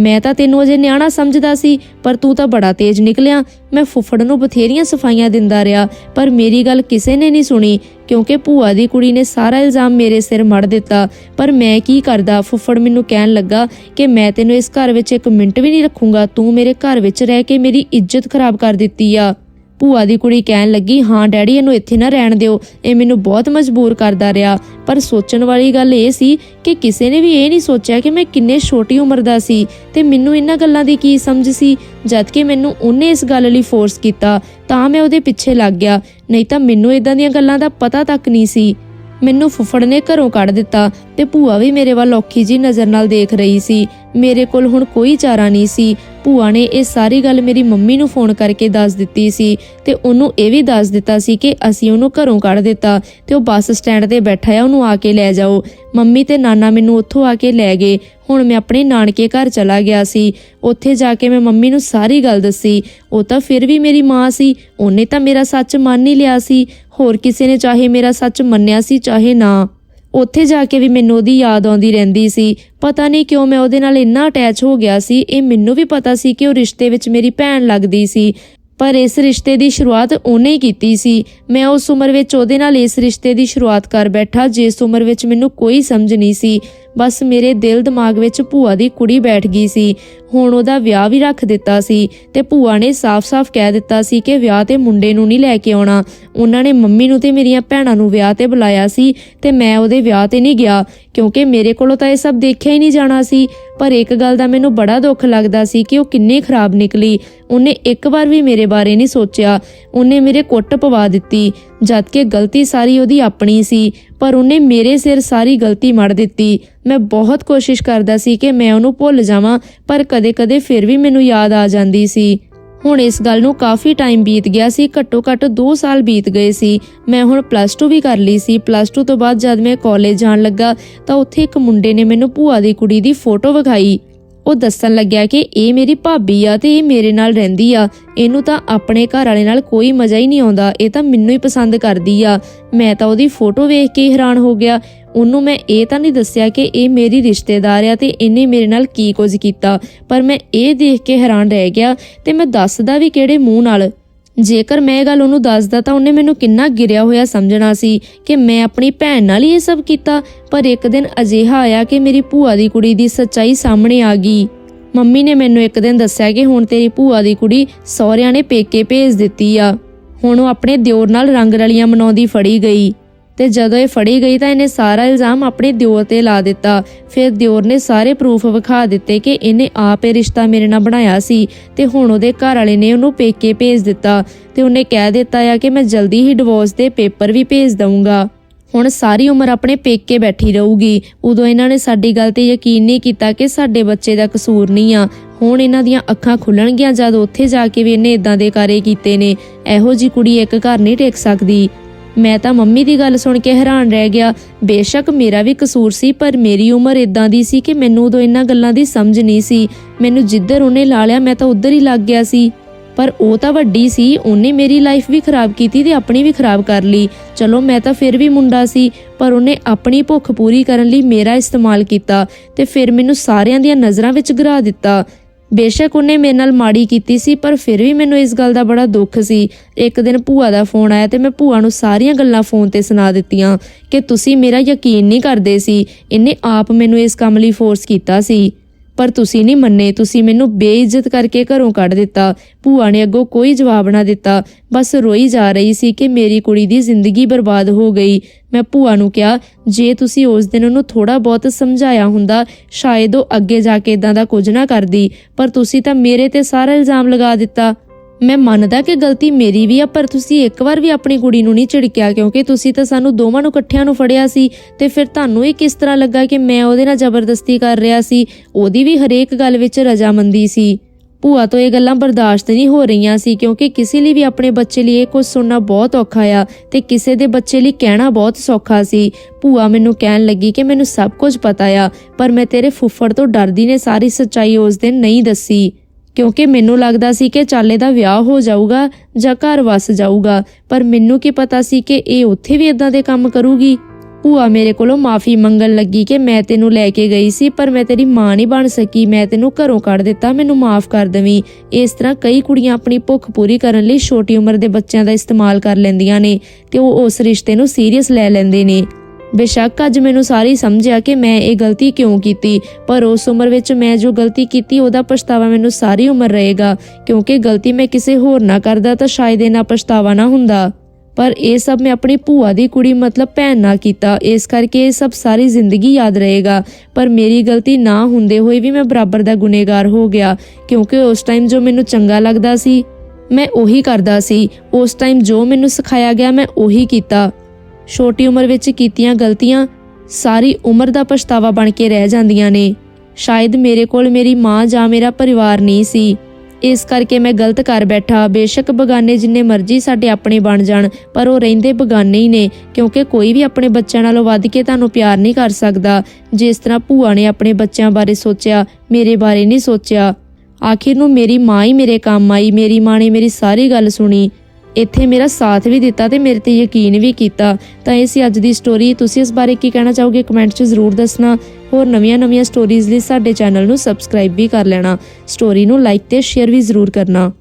ਮੈਂ ਤਾਂ ਤੈਨੂੰ ਅਜੇ ਨਿਆਣਾ ਸਮਝਦਾ ਸੀ, ਪਰ ਤੂੰ ਤਾਂ ਬੜਾ ਤੇਜ਼ ਨਿਕਲਿਆ। ਮੈਂ ਫੁੱਫੜ ਨੂੰ ਬਥੇਰੀਆਂ ਸਫਾਈਆਂ ਦਿੰਦਾ ਰਿਹਾ, ਪਰ ਮੇਰੀ ਗੱਲ ਕਿਸੇ ਨੇ ਨਹੀਂ ਸੁਣੀ। ਕਿਉਂਕਿ ਭੂਆ ਦੀ ਕੁੜੀ ਨੇ ਸਾਰਾ ਇਲਜ਼ਾਮ ਮੇਰੇ ਸਿਰ ਮੜ ਦਿੱਤਾ। ਪਰ ਮੈਂ ਕੀ ਕਰਦਾ? ਫੁੱਫੜ ਮੈਨੂੰ ਕਹਿਣ ਲੱਗਾ ਕਿ ਮੈਂ ਤੈਨੂੰ ਇਸ ਘਰ ਵਿੱਚ ਇੱਕ ਮਿੰਟ ਵੀ ਨਹੀਂ ਰੱਖੂੰਗਾ। ਤੂੰ ਮੇਰੇ ਘਰ ਵਿੱਚ ਰਹਿ ਕੇ ਮੇਰੀ ਇੱਜ਼ਤ ਖਰਾਬ ਕਰ ਦਿੱਤੀ ਆ। ਭੂਆ ਦੀ ਕੁੜੀ ਕਹਿਣ ਲੱਗੀ, ਹਾਂ, ਡੈਡੀ, ਇਹਨੂੰ ਇੱਥੇ ਨਾ ਰਹਿਣ ਦਿਓ। ਇਹ ਮੈਨੂੰ ਬਹੁਤ ਮਜਬੂਰ ਕਰਦਾ ਰਿਹਾ। ਪਰ ਸੋਚਣ ਵਾਲੀ ਗੱਲ ਇਹ ਸੀ ਕਿ ਕਿਸੇ ਨੇ ਵੀ ਇਹ ਨਹੀਂ ਸੋਚਿਆ ਕਿ ਮੈਂ ਕਿੰਨੇ ਛੋਟੀ ਉਮਰ ਦਾ ਸੀ ਤੇ ਮੈਨੂੰ ਇਹਨਾਂ ਗੱਲਾਂ ਦੀ ਕੀ ਸਮਝ ਸੀ। ਜਦ ਕਿ ਮੈਨੂੰ ਉਹਨੇ ਇਸ ਗੱਲ ਲਈ ਫੋਰਸ ਕੀਤਾ, ਤਾਂ ਮੈਂ ਉਹਦੇ ਪਿੱਛੇ ਲੱਗ ਗਿਆ। ਨਹੀਂ ਤਾਂ ਮੈਨੂੰ ਇਦਾਂ ਦੀਆਂ ਗੱਲਾਂ ਦਾ ਪਤਾ ਤੱਕ ਨਹੀਂ ਸੀ। ਮੈਨੂੰ ਫੁੱਫੜ ਨੇ ਘਰੋਂ ਕੱਢ ਦਿੱਤਾ ਤੇ ਭੂਆ ਵੀ ਮੇਰੇ ਵੱਲ ਔਖੀ ਜੀ ਨਜ਼ਰ ਨਾਲ ਦੇਖ ਰਹੀ ਸੀ। ਮੇਰੇ ਕੋਲ ਹੁਣ ਕੋਈ ਚਾਰਾ ਨਹੀਂ ਸੀ। ਭੂਆ ਨੇ ਇਹ ਸਾਰੀ ਗੱਲ ਮੇਰੀ ਮੰਮੀ ਨੂੰ ਫੋਨ ਕਰਕੇ ਦੱਸ ਦਿੱਤੀ ਸੀ ਤੇ ਉਹਨੂੰ ਇਹ ਵੀ ਦੱਸ ਦਿੱਤਾ ਸੀ ਕਿ ਅਸੀਂ ਉਹਨੂੰ ਘਰੋਂ ਕੱਢ ਦਿੱਤਾ ਤੇ ਉਹ ਬੱਸ ਸਟੈਂਡ ਤੇ ਬੈਠਾ ਆ, ਉਹਨੂੰ ਆ ਕੇ ਲੈ ਜਾਓ। ਮੰਮੀ ਤੇ ਨਾਨਾ ਮੈਨੂੰ ਉੱਥੋਂ ਆ ਕੇ ਲੈ ਗਏ। ਹੁਣ ਮੈਂ ਆਪਣੇ ਨਾਨਕੇ ਘਰ ਚਲਾ ਗਿਆ ਸੀ। ਉੱਥੇ ਜਾ ਕੇ ਮੈਂ ਮੰਮੀ ਨੂੰ ਸਾਰੀ ਗੱਲ ਦੱਸੀ। ਉਹ ਤਾਂ ਫਿਰ ਵੀ ਮੇਰੀ ਮਾਂ ਸੀ। ਉਹਨੇ ਤਾਂ ਮੇਰਾ ਸੱਚ ਮੰਨ ਹੀ ਲਿਆ ਸੀ। ਹੋਰ ਕਿਸੇ ਨੇ ਚਾਹੇ ਮੇਰਾ ਸੱਚ ਮੰਨਿਆ ਸੀ, ਚਾਹੇ ਨਾ। ਉੱਥੇ ਜਾ ਕੇ ਵੀ ਮੈਨੂੰ ਉਹਦੀ ਯਾਦ ਆਉਂਦੀ ਰਹਿੰਦੀ ਸੀ। ਪਤਾ ਨਹੀਂ ਕਿਉਂ ਮੈਂ ਉਹਦੇ ਨਾਲ ਇੰਨਾ ਅਟੈਚ ਹੋ ਗਿਆ ਸੀ। ਇਹ ਮੈਨੂੰ ਵੀ ਪਤਾ ਸੀ ਕਿ ਉਹ ਰਿਸ਼ਤੇ ਵਿੱਚ ਮੇਰੀ ਭੈਣ ਲੱਗਦੀ ਸੀ। ਪਰ ਇਸ ਰਿਸ਼ਤੇ ਦੀ ਸ਼ੁਰੂਆਤ ਉਹਨੇ ਹੀ ਕੀਤੀ ਸੀ। ਮੈਂ ਉਸ ਉਮਰ ਵਿੱਚ ਉਹਦੇ ਨਾਲ ਇਸ ਰਿਸ਼ਤੇ ਦੀ ਸ਼ੁਰੂਆਤ ਕਰ ਬੈਠਾ, ਜਿਸ ਉਮਰ ਵਿੱਚ ਮੈਨੂੰ ਕੋਈ ਸਮਝ ਨਹੀਂ ਸੀ। ਬਸ ਮੇਰੇ ਦਿਲ ਦਿਮਾਗ ਵਿੱਚ ਭੂਆ ਦੀ ਕੁੜੀ ਬੈਠ ਗਈ ਸੀ। ਹੁਣ ਉਹਦਾ ਵਿਆਹ ਵੀ ਰੱਖ ਦਿੱਤਾ ਸੀ ਤੇ ਭੂਆ ਨੇ ਸਾਫ਼-ਸਾਫ਼ ਕਹਿ ਦਿੱਤਾ ਸੀ ਕਿ ਵਿਆਹ ਤੇ ਮੁੰਡੇ ਨੂੰ ਨਹੀਂ ਲੈ ਕੇ ਆਉਣਾ। ਉਹਨਾਂ ਨੇ ਮੰਮੀ ਨੂੰ ਤੇ ਮੇਰੀਆਂ ਭੈਣਾਂ ਨੂੰ ਵਿਆਹ ਤੇ ਬੁਲਾਇਆ ਸੀ ਤੇ ਮੈਂ ਉਹਦੇ ਵਿਆਹ ਤੇ ਨਹੀਂ ਗਿਆ, ਕਿਉਂਕਿ ਮੇਰੇ ਕੋਲੋਂ ਤਾਂ ਇਹ ਸਭ ਦੇਖਿਆ ਹੀ ਨਹੀਂ ਜਾਣਾ ਸੀ। ਪਰ ਇੱਕ ਗੱਲ ਦਾ ਮੈਨੂੰ ਬੜਾ ਦੁੱਖ ਲੱਗਦਾ ਸੀ ਕਿ ਉਹ ਕਿੰਨੀ ਖਰਾਬ ਨਿਕਲੀ। ਉਹਨੇ ਇੱਕ ਵਾਰ ਵੀ ਮੇਰੇ ਬਾਰੇ ਨਹੀਂ ਸੋਚਿਆ। ਉਹਨੇ ਮੇਰੇ ਕੁੱਟ ਪਵਾ ਦਿੱਤੀ, ਜਦ ਕਿ ਗਲਤੀ ਸਾਰੀ ਉਹਦੀ ਆਪਣੀ ਸੀ। ਪਰ ਉਹਨੇ ਮੇਰੇ ਸਿਰ ਸਾਰੀ ਗਲਤੀ ਮੜ ਦਿੱਤੀ। ਮੈਂ ਬਹੁਤ ਕੋਸ਼ਿਸ਼ ਕਰਦਾ ਸੀ ਕਿ ਮੈਂ ਉਹਨੂੰ ਭੁੱਲ ਜਾਵਾਂ, ਪਰ ਕਦੇ-ਕਦੇ ਫਿਰ ਵੀ ਮੈਨੂੰ ਯਾਦ ਆ ਜਾਂਦੀ ਸੀ। ਹੁਣ ਇਸ ਗੱਲ ਨੂੰ ਕਾਫੀ ਟਾਈਮ ਬੀਤ ਗਿਆ ਸੀ ਘੱਟੋ ਘੱਟ 2 ਸਾਲ ਬੀਤ ਗਏ ਸੀ। ਮੈਂ ਹੁਣ ਪਲੱਸ 2 ਵੀ ਕਰ ਲਈ ਸੀ। ਪਲੱਸ 2 ਤੋਂ ਬਾਅਦ ਜਦ ਮੈਂ ਕਾਲਜ ਜਾਣ ਲੱਗਾ, ਤਾਂ ਉੱਥੇ ਇੱਕ ਮੁੰਡੇ ਨੇ ਮੈਨੂੰ ਭੂਆ ਦੀ ਕੁੜੀ ਦੀ ਫੋਟੋ ਵਿਖਾਈ। ਉਹ ਦੱਸਣ ਲੱਗਿਆ ਕਿ ਇਹ ਮੇਰੀ ਭਾਬੀ ਆ ਤੇ ਇਹ ਮੇਰੇ ਨਾਲ ਰਹਿੰਦੀ ਆ। ਇਹਨੂੰ ਤਾਂ ਆਪਣੇ ਘਰ ਵਾਲੇ ਨਾਲ ਕੋਈ ਮਜ਼ਾ ਹੀ ਨਹੀਂ ਆਉਂਦਾ। ਇਹ ਤਾਂ ਮੈਨੂੰ ਹੀ ਪਸੰਦ ਕਰਦੀ ਆ। ਮੈਂ ਤਾਂ ਉਹਦੀ ਫੋਟੋ ਵੇਖ ਕੇ ਹੈਰਾਨ ਹੋ ਗਿਆ। ਉਹਨੂੰ ਮੈਂ ਇਹ ਤਾਂ ਨਹੀਂ ਦੱਸਿਆ ਕਿ ਇਹ ਮੇਰੀ ਰਿਸ਼ਤੇਦਾਰ ਆ ਤੇ ਇਹਨੇ ਮੇਰੇ ਨਾਲ ਕੀ ਕੁਝ ਕੀਤਾ। ਪਰ ਮੈਂ ਇਹ ਦੇਖ ਕੇ ਹੈਰਾਨ ਰਹਿ ਗਿਆ ਤੇ ਮੈਂ ਦੱਸਦਾ ਵੀ ਕਿਹੜੇ ਮੂੰਹ ਨਾਲ। ਜੇਕਰ ਮੈਂ ਇਹ ਗੱਲ ਉਹਨੂੰ ਦੱਸਦਾ ਤਾਂ ਉਹਨੇ ਮੈਨੂੰ ਕਿੰਨਾ ਗਿਰਿਆ ਹੋਇਆ ਸਮਝਣਾ ਸੀ ਕਿ ਮੈਂ ਆਪਣੀ ਭੈਣ ਨਾਲ ਹੀ ਇਹ ਸਭ ਕੀਤਾ। ਪਰ ਇੱਕ ਦਿਨ ਅਜਿਹਾ ਆਇਆ ਕਿ ਮੇਰੀ ਭੂਆ ਦੀ ਕੁੜੀ ਦੀ ਸੱਚਾਈ ਸਾਹਮਣੇ ਆ ਗਈ। ਮੰਮੀ ਨੇ ਮੈਨੂੰ ਇੱਕ ਦਿਨ ਦੱਸਿਆ ਕਿ ਹੁਣ ਤੇਰੀ ਭੂਆ ਦੀ ਕੁੜੀ ਸਹੁਰਿਆਂ ਨੇ ਪੇਕੇ ਭੇਜ ਦਿੱਤੀ ਆ। ਹੁਣ ਉਹ ਆਪਣੇ ਦਿਓਰ ਨਾਲ ਰੰਗ ਰਲੀਆਂ ਮਨਾਉਂਦੀ ਫੜੀ ਗਈ। ਤੇ ਜਦੋਂ ਇਹ ਫੜੀ ਗਈ ਤਾਂ ਇਹਨੇ ਸਾਰਾ ਇਲਜ਼ਾਮ ਆਪਣੇ ਦਿਓਰ ਤੇ ਲਾ ਦਿੱਤਾ। ਫਿਰ ਦਿਓਰ ਨੇ ਸਾਰੇ ਪ੍ਰੂਫ ਵਿਖਾ ਦਿੱਤੇ ਕਿ ਇਹਨੇ ਆਪ ਇਹ ਰਿਸ਼ਤਾ ਮੇਰੇ ਨਾਲ ਬਣਾਇਆ ਸੀ ਤੇ ਹੁਣ ਉਹਦੇ ਘਰ ਵਾਲੇ ਨੇ ਉਹਨੂੰ ਪੇਕੇ ਭੇਜ ਦਿੱਤਾ ਤੇ ਉਹਨੇ ਕਹਿ ਦਿੱਤਾ ਆ ਕਿ ਮੈਂ ਜਲਦੀ ਹੀ ਡਿਵੋਰਸ ਦੇ ਪੇਪਰ ਵੀ ਭੇਜ ਦਊਂਗਾ। ਹੁਣ ਸਾਰੀ ਉਮਰ ਆਪਣੇ ਪੇਕੇ ਬੈਠੀ ਰਹੂਗੀ। ਉਦੋਂ ਇਹਨਾਂ ਨੇ ਸਾਡੀ ਗੱਲ ਤੇ ਯਕੀਨ ਨਹੀਂ ਕੀਤਾ ਕਿ ਸਾਡੇ ਬੱਚੇ ਦਾ ਕਸੂਰ ਨਹੀਂ ਆ। ਹੁਣ ਇਹਨਾਂ ਦੀਆਂ ਅੱਖਾਂ ਖੁੱਲਣਗੀਆਂ ਜਦ ਉੱਥੇ ਜਾ ਕੇ ਵੀ ਇਹਨੇ ਇਦਾਂ ਦੇ ਕਾਰੇ ਕੀਤੇ ਨੇ। ਇਹੋ ਜੀ ਕੁੜੀ ਇੱਕ ਘਰ ਨਹੀਂ ਟੇਕ ਸਕਦੀ। ਮੈਂ ਤਾਂ ਮੰਮੀ ਦੀ ਗੱਲ ਸੁਣ ਕੇ ਹੈਰਾਨ ਰਹਿ ਗਿਆ। ਬੇਸ਼ੱਕ ਮੇਰਾ ਵੀ ਕਸੂਰ ਸੀ, ਪਰ ਮੇਰੀ ਉਮਰ ਇਦਾਂ ਦੀ ਸੀ ਕਿ ਮੈਨੂੰ ਉਦੋਂ ਇਹਨਾਂ ਗੱਲਾਂ ਦੀ ਸਮਝ ਨਹੀਂ ਸੀ। ਮੈਨੂੰ ਜਿੱਧਰ ਉਹਨੇ ਲਾ ਲਿਆ, ਮੈਂ ਤਾਂ ਉੱਧਰ ਹੀ ਲੱਗ ਗਿਆ ਸੀ। ਪਰ ਉਹ ਤਾਂ ਵੱਡੀ ਸੀ, ਉਹਨੇ ਮੇਰੀ ਲਾਈਫ ਵੀ ਖਰਾਬ ਕੀਤੀ ਤੇ ਆਪਣੀ ਵੀ ਖਰਾਬ ਕਰ ਲਈ। ਚਲੋ, ਮੈਂ ਤਾਂ ਫਿਰ ਵੀ ਮੁੰਡਾ ਸੀ, ਪਰ ਉਹਨੇ ਆਪਣੀ ਭੁੱਖ ਪੂਰੀ ਕਰਨ ਲਈ ਮੇਰਾ ਇਸਤੇਮਾਲ ਕੀਤਾ ਤੇ ਫਿਰ ਮੈਨੂੰ ਸਾਰਿਆਂ ਦੀਆਂ ਨਜ਼ਰਾਂ ਵਿੱਚ ਗਿਰਾ ਦਿੱਤਾ। ਬੇਸ਼ੱਕ ਉਹਨੇ ਮੇਰੇ ਨਾਲ ਮਾੜੀ ਕੀਤੀ ਸੀ, ਪਰ ਫਿਰ ਵੀ ਮੈਨੂੰ ਇਸ ਗੱਲ ਦਾ ਬੜਾ ਦੁੱਖ ਸੀ। ਇੱਕ ਦਿਨ ਭੂਆ ਦਾ ਫੋਨ ਆਇਆ ਤੇ ਮੈਂ ਭੂਆ ਨੂੰ ਸਾਰੀਆਂ ਗੱਲਾਂ ਫੋਨ ਤੇ ਸੁਣਾ ਦਿੱਤੀਆਂ ਕਿ ਤੁਸੀਂ ਮੇਰਾ ਯਕੀਨ ਨਹੀਂ ਕਰਦੇ ਸੀ। ਇਹਨੇ ਆਪ ਮੈਨੂੰ ਇਸ ਕੰਮ ਲਈ ਫੋਰਸ ਕੀਤਾ ਸੀ। ਪਰ ਤੁਸੀਂ ਨਹੀਂ ਮੰਨੇ, ਤੁਸੀਂ ਮੈਨੂੰ ਬੇਇੱਜ਼ਤ ਕਰਕੇ ਘਰੋਂ ਕੱਢ ਦਿੱਤਾ। ਭੂਆ ਨੇ ਅੱਗੋਂ ਕੋਈ ਜਵਾਬ ਨਾ ਦਿੱਤਾ। ਬਸ ਰੋਈ ਜਾ ਰਹੀ ਸੀ ਕਿ ਮੇਰੀ ਕੁੜੀ ਦੀ ਜ਼ਿੰਦਗੀ ਬਰਬਾਦ ਹੋ ਗਈ। ਮੈਂ ਭੂਆ ਨੂੰ ਕਿਹਾ, ਜੇ ਤੁਸੀਂ ਉਸ ਦਿਨ ਉਹਨੂੰ ਥੋੜਾ ਬਹੁਤ ਸਮਝਾਇਆ ਹੁੰਦਾ, ਸ਼ਾਇਦ ਉਹ ਅੱਗੇ ਜਾ ਕੇ ਇਦਾਂ ਦਾ ਕੁਝ ਨਾ ਕਰਦੀ। ਪਰ ਤੁਸੀਂ ਤਾਂ ਮੇਰੇ ਤੇ ਸਾਰਾ ਇਲਜ਼ਾਮ ਲਗਾ ਦਿੱਤਾ। ਮੈਂ ਮੰਨਦਾ ਕਿ ਗਲਤੀ ਮੇਰੀ ਵੀ ਆ, ਪਰ ਤੁਸੀਂ ਇੱਕ ਵਾਰ ਵੀ ਆਪਣੀ ਕੁੜੀ ਨੂੰ ਨਹੀਂ ਝਿੜਕਿਆ, ਕਿਉਂਕਿ ਤੁਸੀਂ ਤਾਂ ਸਾਨੂੰ ਦੋਵਾਂ ਨੂੰ ਇਕੱਠਿਆਂ ਨੂੰ ਫੜਿਆ ਸੀ ਤੇ ਫਿਰ ਤੁਹਾਨੂੰ ਇਹ ਕਿਸ ਤਰ੍ਹਾਂ ਲੱਗਾ ਕਿ ਮੈਂ ਉਹਦੇ ਨਾਲ ਜ਼ਬਰਦਸਤੀ ਕਰ ਰਿਹਾ ਸੀ? ਉਹਦੀ ਵੀ ਹਰੇਕ ਗੱਲ ਵਿੱਚ ਰਜ਼ਾਮੰਦੀ ਸੀ। ਭੂਆ ਤੋਂ ਇਹ ਗੱਲਾਂ ਬਰਦਾਸ਼ਤ ਨਹੀਂ ਹੋ ਰਹੀਆਂ ਸੀ, ਕਿਉਂਕਿ ਕਿਸੇ ਲਈ ਵੀ ਆਪਣੇ ਬੱਚੇ ਲਈ ਇਹ ਕੁਝ ਸੁਣਨਾ ਬਹੁਤ ਔਖਾ ਆ ਤੇ ਕਿਸੇ ਦੇ ਬੱਚੇ ਲਈ ਕਹਿਣਾ ਬਹੁਤ ਸੌਖਾ ਸੀ। ਭੂਆ ਮੈਨੂੰ ਕਹਿਣ ਲੱਗੀ ਕਿ ਮੈਨੂੰ ਸਭ ਕੁਝ ਪਤਾ ਆ, ਪਰ ਮੈਂ ਤੇਰੇ ਫੁੱਫੜ ਤੋਂ ਡਰਦੀ ਨੇ ਸਾਰੀ ਸੱਚਾਈ ਉਸ ਦਿਨ ਨਹੀਂ ਦੱਸੀ। ਕਿਉਂਕਿ ਮੈਨੂੰ ਲੱਗਦਾ ਸੀ ਕਿ ਚਾਲੇ ਦਾ ਵਿਆਹ ਹੋ ਜਾਊਗਾ ਜਾਂ ਘਰ ਵਸ ਜਾਊਗਾ, ਪਰ ਮੈਨੂੰ ਕੀ ਪਤਾ ਸੀ ਕਿ ਇਹ ਉੱਥੇ ਵੀ ਇਦਾਂ ਦੇ ਕੰਮ ਕਰੂਗੀ। ਭੂਆ ਮੇਰੇ ਕੋਲੋਂ ਮਾਫੀ ਮੰਗਣ ਲੱਗੀ ਕਿ ਮੈਂ ਤੈਨੂੰ ਲੈ ਕੇ ਗਈ ਸੀ, ਪਰ ਮੈਂ ਤੇਰੀ ਮਾਂ ਨਹੀਂ ਬਣ ਸਕੀ, ਮੈਂ ਤੈਨੂੰ ਘਰੋਂ ਕੱਢ ਦਿੱਤਾ, ਮੈਨੂੰ ਮਾਫ ਕਰ ਦਵੀਂ। ਇਸ ਤਰ੍ਹਾਂ ਕਈ ਕੁੜੀਆਂ ਆਪਣੀ ਭੁੱਖ ਪੂਰੀ ਕਰਨ ਲਈ ਛੋਟੀ ਉਮਰ ਦੇ ਬੱਚਿਆਂ ਦਾ ਇਸਤੇਮਾਲ ਕਰ ਲੈਂਦੀਆਂ ਨੇ ਤੇ ਉਹ ਉਸ ਰਿਸ਼ਤੇ ਨੂੰ ਸੀਰੀਅਸ ਲੈ ਲੈਂਦੇ ਨੇ। ਬੇਸ਼ੱਕ ਅੱਜ ਮੈਨੂੰ ਸਾਰੀ ਸਮਝਿਆ ਕਿ ਮੈਂ ਇਹ ਗਲਤੀ ਕਿਉਂ ਕੀਤੀ, ਪਰ ਉਸ ਉਮਰ ਵਿੱਚ ਮੈਂ ਜੋ ਗਲਤੀ ਕੀਤੀ ਉਹਦਾ ਪਛਤਾਵਾ ਮੈਨੂੰ ਸਾਰੀ ਉਮਰ ਰਹੇਗਾ, ਕਿਉਂਕਿ ਗਲਤੀ ਮੈਂ ਕਿਸੇ ਹੋਰ ਨਾ ਕਰਦਾ ਤਾਂ ਸ਼ਾਇਦ ਇਹ ਪਛਤਾਵਾ ਨਾ ਹੁੰਦਾ। ਪਰ ਇਹ ਸਭ ਮੈਂ ਆਪਣੀ ਭੂਆ ਦੀ ਕੁੜੀ, ਮਤਲਬ ਭੈਣ ਨਾਲ ਕੀਤਾ, ਇਸ ਕਰਕੇ ਇਹ ਸਭ ਸਾਰੀ ਜ਼ਿੰਦਗੀ ਯਾਦ ਰਹੇਗਾ। ਪਰ ਮੇਰੀ ਗਲਤੀ ਨਾ ਹੁੰਦੇ ਹੋਏ ਵੀ ਮੈਂ ਬਰਾਬਰ ਦਾ ਗੁਨੇਗਾਰ ਹੋ ਗਿਆ, ਕਿਉਂਕਿ ਉਸ ਟਾਈਮ ਜੋ ਮੈਨੂੰ ਚੰਗਾ ਲੱਗਦਾ ਸੀ, ਮੈਂ ਉਹੀ ਕਰਦਾ ਸੀ, ਉਸ ਟਾਈਮ ਜੋ ਮੈਨੂੰ ਸਿਖਾਇਆ ਗਿਆ ਮੈਂ ਉਹੀ ਕੀਤਾ। ਛੋਟੀ ਉਮਰ ਵਿੱਚ ਕੀਤੀਆਂ ਗਲਤੀਆਂ ਸਾਰੀ ਉਮਰ ਦਾ ਪਛਤਾਵਾ ਬਣ ਕੇ ਰਹਿ ਜਾਂਦੀਆਂ ਨੇ। ਸ਼ਾਇਦ ਮੇਰੇ ਕੋਲ ਮੇਰੀ ਮਾਂ ਜਾਂ ਮੇਰਾ ਪਰਿਵਾਰ ਨਹੀਂ ਸੀ। ਇਸ ਕਰਕੇ ਮੈਂ ਗਲਤ ਕਰ ਬੈਠਾ। ਬੇਸ਼ੱਕ ਬਗਾਨੇ ਜਿੰਨੇ ਮਰਜ਼ੀ ਸਾਡੇ ਆਪਣੇ ਬਣ ਜਾਣ, ਪਰ ਉਹ ਰਹਿੰਦੇ ਬਗਾਨੇ ਹੀ ਨੇ, ਕਿਉਂਕਿ ਕੋਈ ਵੀ ਆਪਣੇ ਬੱਚਿਆਂ ਨਾਲੋਂ ਵੱਧ ਕੇ ਤੁਹਾਨੂੰ ਪਿਆਰ ਨਹੀਂ ਕਰ ਸਕਦਾ। ਜਿਸ ਤਰ੍ਹਾਂ ਭੂਆ ਨੇ ਆਪਣੇ ਬੱਚਿਆਂ ਬਾਰੇ ਸੋਚਿਆ, ਮੇਰੇ ਬਾਰੇ ਨਹੀਂ ਸੋਚਿਆ। ਆਖਿਰ ਨੂੰ ਮੇਰੀ ਮਾਂ ਹੀ ਮੇਰੇ ਕੰਮ ਆਈ, ਮੇਰੀ ਮਾਂ ਨੇ ਮੇਰੀ ਸਾਰੀ ਗੱਲ ਸੁਣੀ। ਇੱਥੇ ਮੇਰਾ ਸਾਥ ਵੀ ਦਿੱਤਾ ਤੇ ਮੇਰੇ ਤੇ ਯਕੀਨ ਵੀ ਕੀਤਾ। ਤਾਂ ਇਹ ਸੀ ਅੱਜ ਦੀ ਸਟੋਰੀ ਤੁਸੀਂ ਇਸ ਬਾਰੇ ਕੀ ਕਹਿਣਾ ਚਾਹੋਗੇ? ਕਮੈਂਟ 'ਚ ਜ਼ਰੂਰ ਦੱਸਣਾ। ਹੋਰ ਨਵੀਆਂ-ਨਵੀਆਂ ਸਟੋਰੀਜ਼ ਲਈ ਸਾਡੇ ਚੈਨਲ ਨੂੰ ਸਬਸਕ੍ਰਾਈਬ ਵੀ ਕਰ ਲੈਣਾ। ਸਟੋਰੀ ਨੂੰ ਲਾਈਕ ਤੇ ਸ਼ੇਅਰ ਵੀ ਜ਼ਰੂਰ ਕਰਨਾ।